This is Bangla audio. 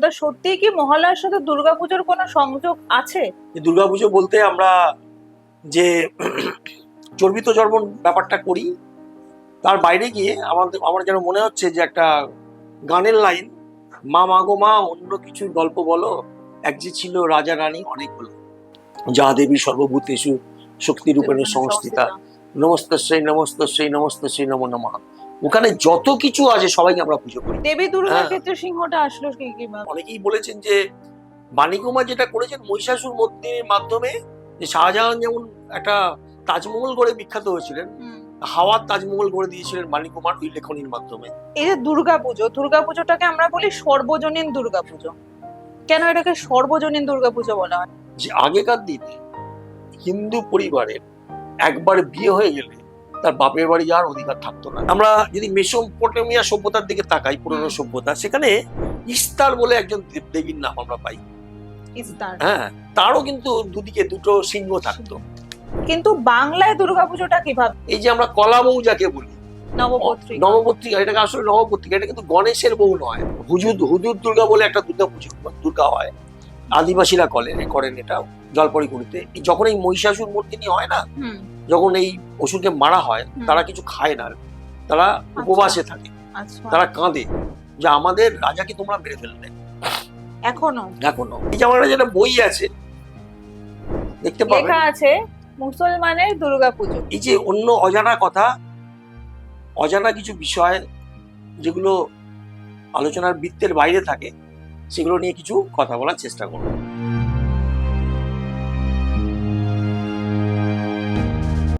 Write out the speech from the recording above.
তা সত্যিই কি মহালয়ার সাথে দুর্গাপুজোর কোনো সংযোগ আছে? দুর্গাপুজো বলতে আমরা যে চর্বিত চর্বণ ব্যাপারটা করি তার বাইরে গিয়ে আমাদের আমার যেন মনে হচ্ছে যে একটা গানের লাইন মা মাগো মা অন্য কিছু গল্প বলো এক যে ছিল রাজা রানী অনেক হলো। যা দেবী সর্বভূতেষু শক্তি রূপেণ সংস্থিতা। নমস্তশ্রী নমস্তশ্রী নমস্তশ্রী নম নমঃ। ওখানে যত কিছু আছে সবাইকে আমরা পুজো করি। দেবী দুর্গার হ্যাঁ। ক্ষেত্রে সিংহটা আসলো কি অনেকেই বলেছেন যে বাণীকুমার যেটা করেছেন মহিষাসুর মূর্তির মাধ্যমে যে শাহজাহান যেমন একটা তাজমহল করে বিখ্যাত হয়েছিলেন হাওয়ার তাজমহল করে দিয়েছিলেন বাণীকুমার ওই লেখনীর মাধ্যমে। এই যে দুর্গাপুজো দুর্গাপুজোটাকে আমরা বলি সর্বজনীন দুর্গাপুজো। কেন এটাকে সর্বজনীন দুর্গাপুজো বলা হয়? যে আগেকার দিনে হিন্দু পরিবারের একবার বিয়ে হয়ে গেলে তার বাপের বাড়ি যাওয়ার অধিকার থাকতো না। আমরা যদি মেসোপটেমিয়া সভ্যতার দিকে তাকাই পুরনো সভ্যতা সেখানে ইস্তার বলে একজন দেব- দেবীর নাম আমরা পাই। হ্যাঁ তারও কিন্তু দুদিকে দুটো সিংহ থাকতো। কিন্তু বাংলায় দুর্গাপুজোটা কীভাবে এই যে আমরা কলা বউ যাকে বলি নবপত্রিকা। নবপত্রিকা এটাকে আসলে নবপত্রিকা এটা কিন্তু গণেশের বউ নয়। হুজুর হুজুর দুর্গা বলে একটা দুর্গা পুজো দুর্গা হয়। আদিবাসীরা করেন করেন এটা জলপরিগুড়িতে এই যখন এই মহিষাসুর মূর্তি নিয়ে হয় না যখন এই অসুরকে মারা হয় তারা কিছু খায় না তারা উপবাসে থাকে। আচ্ছা। তারা কাঁদে যে আমাদের রাজাকে তোমরা মেরে ফেললে। এখনও? এখনও। এই যে আমার যেটা বই আছে দেখতে পাবেন। লেখা আছে মুসলমানের দুর্গাপুজো এই যে অন্য অজানা কথা অজানা কিছু বিষয় যেগুলো আলোচনার বৃত্তের বাইরে থাকে সেগুলো নিয়ে কিছু কথা বলার চেষ্টা করব।